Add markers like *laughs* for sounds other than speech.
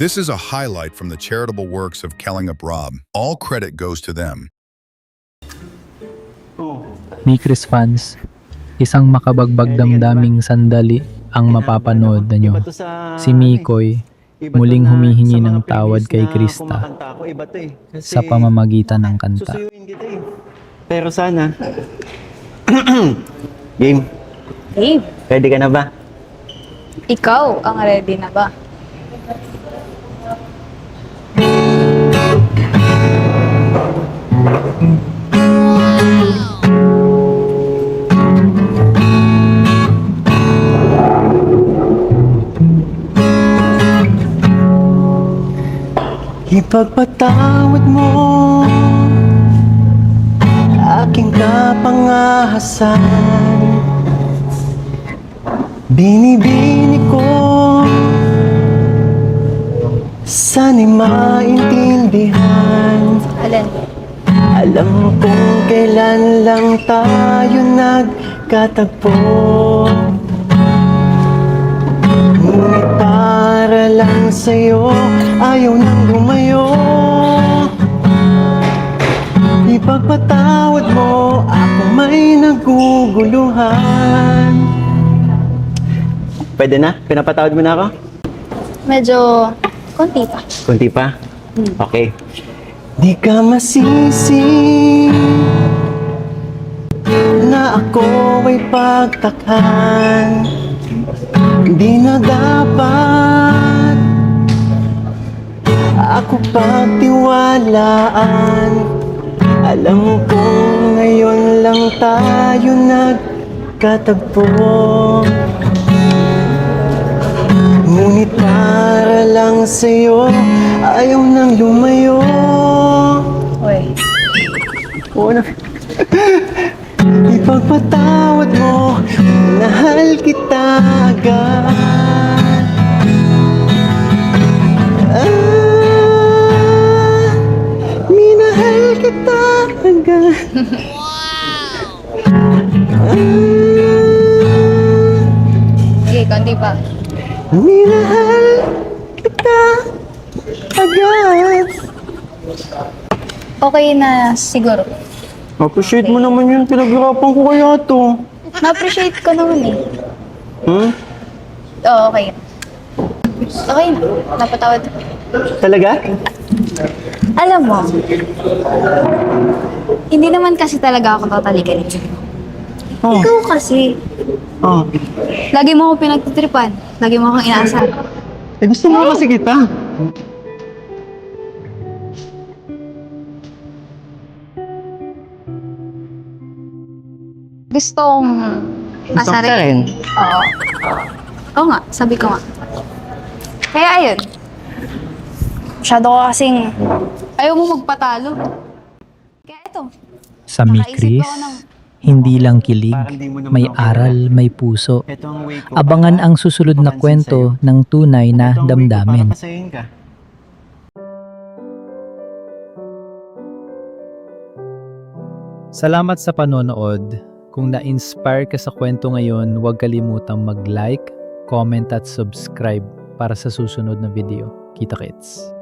This is a highlight from the charitable works of Kellingup Rob. All credit goes to them. Oh. Mikris fans, isang makabagbag damdaming sandali ang mapapanood na nyo. Si Mikoy muling humihingi ng tawad kay Krista sa pamamagitan ng kanta. Pero sana. *clears throat* Game, Dave, ready ka na ba? ikaw ang ready na ba? Ipagpatawad mo Aking kapangahasan Binibini ko Sana'y maintindihan Alin? Alam kong kailan lang tayo nagkatagpo Ngunit para lang sa'yo Ayaw nang lumayo Ipagpatawad mo Ako may naguguluhan Pwede na? Pinapatawad mo na ako? Medyo konti pa. Kunti pa? Okay. Di ka masisi na ako ay pagtakhan Di na dapat ako pagtiwalaan. Alam kong ngayon lang tayo nagkatagpo Ngunit para lang sa'yo Ayaw nang lumayo. Uy, Oo na. *laughs* Ipagpatawad mo Mahal kita agad. Ah, Minahal kita agad. Ah, sige, konti pa. Minahal kita agad Okay na siguro. Appreciate mo naman yun. Pinaghirapan ko kaya to. Na-appreciate ko naman eh. Hmm? Oo, okay. Okay na. Napatawad. Talaga? Alam mo, hindi naman kasi talaga ako totally galit. Oh. Ikaw kasi, Oh. lagi mo ako pinagtitripan. Lagi mo akong inaasar. Eh, gusto mo kasi kita. Gustong Gusto ko asarin. rin. Oo. Oo nga, sabi ko nga. Kaya ayun. Masyado ko kasing ayaw mo magpatalo. Kaya ito, Sa Mikris, hindi lang kilig, may aral, may puso. Abangan ang susunod na kwento ng tunay na damdamin. Salamat sa panonood. Kung na-inspire ka sa kwento ngayon, huwag kalimutang mag-like, comment at subscribe para sa susunod na video. Kita kits!